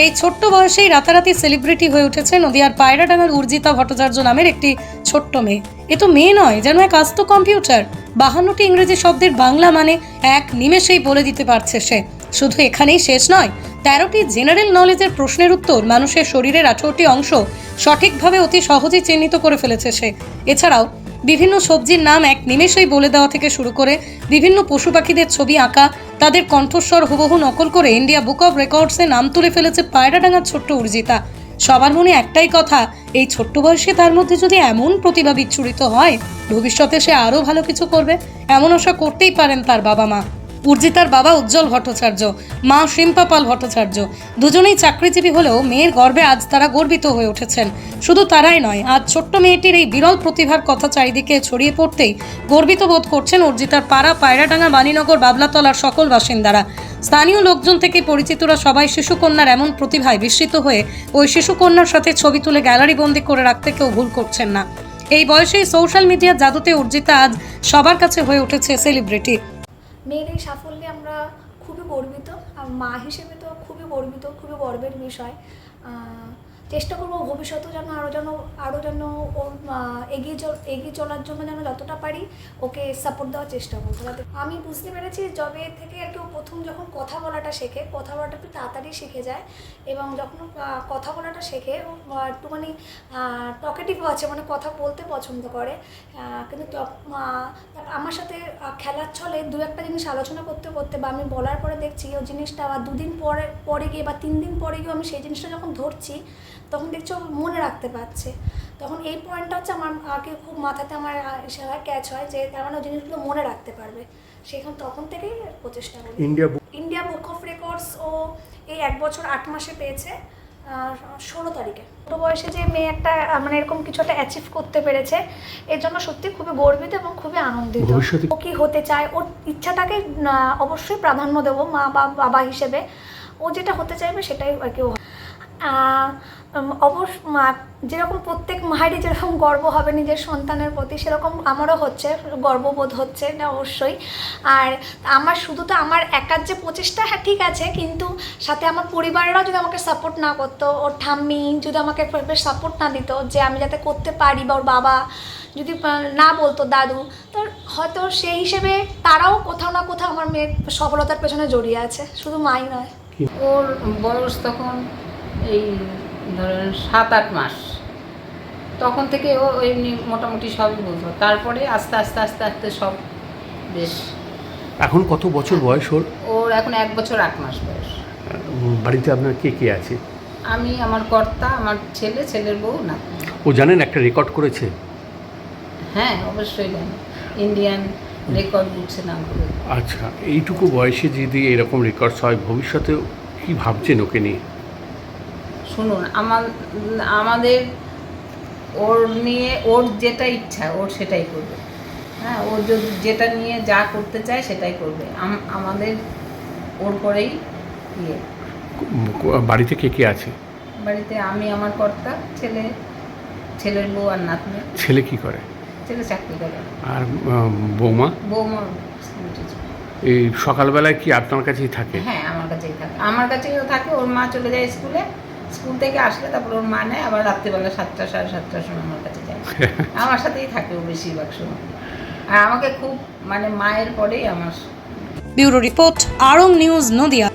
এই ছোট্ট বয়সেই রাতারাতি সেলিব্রিটি হয়ে উঠেছে নদিয়ার পায়রাডাঙ্গার উর্জিতা ভট্টাচার্য নামের একটি ছোট্ট মেয়ে। এ তো মেয়ে নয়, যেন এক আস্ত কম্পিউটার। বাহান্নটি ইংরেজি শব্দের বাংলা মানে এক নিমেষেই বলে দিতে পারছে সে। শুধু এখানেই শেষ নয়, তেরোটি জেনারেল নলেজের প্রশ্নের উত্তর মানুষের শরীরের আঠারোটি অংশ সঠিকভাবে অতি সহজেই চিহ্নিত করে ফেলেছে সে। এছাড়াও, বিভিন্ন সবজির নাম এক নিমেষেই বলে দেওয়া থেকে শুরু করে বিভিন্ন পশু পাখিদের ছবি আঁকা তাদের কণ্ঠস্বর হুবহু নকল করে ইন্ডিয়া বুক অফ রেকর্ডসে নাম তুলে ফেলেছে পায়রাডাঙ্গার ছোট্ট উর্জিতা। সবার মনে একটাই কথা, এই ছোট্ট বয়সে তার মধ্যে যদি এমন প্রতিভা বিচ্ছুরিত হয়, ভবিষ্যতে সে আরও ভালো কিছু করবে, এমন আশা করতেই পারেন তার বাবা মা। উর্জিতার বাবা উজ্জ্বল ভট্টাচার্য, মা শিম্পা পাল ভট্টাচার্য। দুজনেই চাকরিজীবী হলেও মেয়ের গর্বে আজ তারা গর্বিত হয়ে উঠেছেন। শুধু তারাই নয়, আজ ছোট্ট মেয়েটির এই বিরল প্রতিভার কথা চারিদিকে ছড়িয়ে পড়তেই গর্বিত বোধ করছেন অর্জিতার পাড়া পায়রাডাঙ্গা বাণীনগর বাবলাতলার সকল বাসিন্দারা। স্থানীয় লোকজন থেকে পরিচিতরা সবাই শিশুকন্যার এমন প্রতিভায় বিস্মিত হয়ে ওই শিশুকন্যার সাথে ছবি তুলে গ্যালারি বন্দি করে রাখতে কেউ ভুল করছেন না। এই বয়সেই সোশ্যাল মিডিয়ার জাদুতে অর্জিতা আজ সবার কাছে হয়ে উঠেছে সেলিব্রিটি। মেয়ের এই সাফল্যে আমরা খুবই গর্বিত। মা হিসেবে তো খুবই গর্বিত খুবই গর্বের বিষয়। চেষ্টা করব ভবিষ্যতেও যেন আরও যেন আরও যেন ওর এগিয়ে চল, এগিয়ে চলার জন্য যেন যতটা পারি ওকে সাপোর্ট দেওয়ার চেষ্টা করব। যাতে আমি বুঝতে পেরেছি যবে থেকে আর ও প্রথম যখন কথা বলাটা শেখে, কথা বলাটা একটু তাড়াতাড়ি শিখে যায় এবং যখন কথা বলাটা শেখে ও একটুখানি টকেটিভ আছে মানে কথা বলতে পছন্দ করে কিন্তু আমার সাথে খেলার ছলে দু একটা জিনিস আলোচনা করতে করতে বা আমি বলার পরে দেখছি ওই জিনিসটা আবার দুদিন পরে পরে গিয়ে বা তিন দিন পরে গিয়ে আমি সেই জিনিসটা যখন ধরছি তখন দেখছি মনে রাখতে পারছে। তখন এই পয়েন্টটা হচ্ছে আমার আগে খুব মাথাতে আমার এসে হয় ক্যাচ হয় যে তার মানে জিনিসগুলো মনে রাখতে পারবে। সেখান তখন থেকেই প্রচেষ্টা করি। India book India book of records ও এই এক বছর আট মাসে পেয়েছে ষোলো তারিখে। ছোটো বয়সে যে মেয়ে একটা মানে এরকম কিছু একটা অ্যাচিভ করতে পেরেছে এর জন্য সত্যি খুবই গর্বিত এবং খুবই আনন্দিত। ও কি হতে চায় ওর ইচ্ছাটাকে অবশ্যই প্রাধান্য দেবো মা বা বাবা হিসেবে। ও যেটা হতে চাইবে সেটাই আর কি অবশ্য যেরকম প্রত্যেক মায়েরই যেরকম গর্ব হবে নিজের সন্তানের প্রতি সেরকম আমারও হচ্ছে গর্ববোধ হচ্ছে এটা অবশ্যই। আর আমার শুধু তো আমার একার যে প্রচেষ্টা হ্যাঁ ঠিক আছে কিন্তু সাথে আমার পরিবারেরাও যদি আমাকে সাপোর্ট না করতো ওর ঠাম্মি যদি আমাকে সাপোর্ট না দিত যে আমি যাতে করতে পারি বা ওর বাবা যদি না বলতো দাদু তো হয়তো সেই হিসেবে তারাও কোথাও না কোথাও আমার মেয়ের সফলতার পেছনে জড়িয়ে আছে শুধু মাই নয়। ওর বয়স তখন এই ধরেন সাত আট মাস। তখন থেকে ও এমনি মোটামুটি সবই বুঝতো তারপরে আস্তে আস্তে আস্তে আস্তে সব বেশ। এখন কত বছর বয়স ওর? ওর এখন এক বছর আট মাস বয়স। বাড়িতে আপনার কে কে আছে? আমি আমার কর্তা আমার ছেলে ছেলের বউ না। ও জানেন একটা রেকর্ড করেছে? হ্যাঁ অবশ্যই জানি। ইন্ডিয়ান রেকর্ড বুকসে নাম করে। আচ্ছা এইটুকু বয়সে যদি এরকম রেকর্ডস হয় ভবিষ্যতে কি ভাবছেন ওকে নিয়ে? শুনুন আমার আমাদের ওর নিয়ে ওর যেটা ইচ্ছা ওর সেটাই করবে। হ্যাঁ ওর যেটা নিয়ে যা করতে চায় সেটাই করবে। আমাদের ওর পরেই ইয়ে। বাড়িতে কে কে আছে? বাড়িতে আমি আমার কর্তা ছেলে ছেলের বউ আর নাতনি। ছেলে কি করে? ছেলে চাকরি করে। আর বৌমা? teacher। এই সকালবেলায় কি আপনার কাছেই থাকে? হ্যাঁ আমার কাছেই থাকে। আমার কাছেই থাকে ওর মা চলে যায় স্কুলে। স্কুল থেকে আসলে তারপর ওর মা নেয় আবার রাত্রিবেলা সাতটা সাড়ে সাতটার সময় আমার কাছে যায়। আমার সাথেই থাকে ও বেশিরভাগ সময়। আর আমাকে খুব মানে মায়ের পরেই আমার bureau report Arong news Nadia.